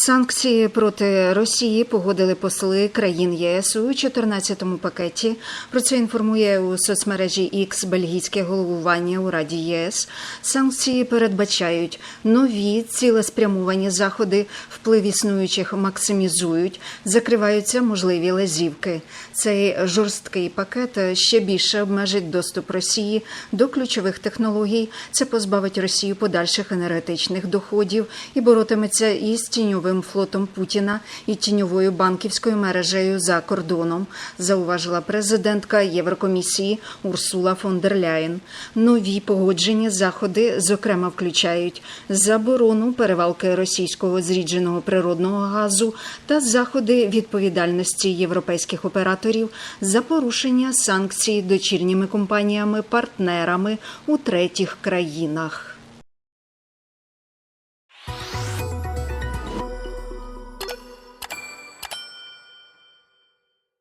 Санкції проти Росії погодили посли країн ЄС у 14-му пакеті. Про це інформує у соцмережі X бельгійське головування у Раді ЄС. Санкції передбачають нові цілеспрямовані заходи, вплив існуючих максимізують, закриваються можливі лазівки. Цей жорсткий пакет ще більше обмежить доступ Росії до ключових технологій. Це позбавить Росію подальших енергетичних доходів і боротиметься із тіньовим флотом Путіна і тіньовою банківською мережею за кордоном, зауважила президентка Єврокомісії Урсула фон дер Ляєн. Нові погоджені заходи, зокрема, включають заборону перевалки російського зрідженого природного газу та заходи відповідальності європейських операторів за порушення санкцій дочірніми компаніями-партнерами у третіх країнах.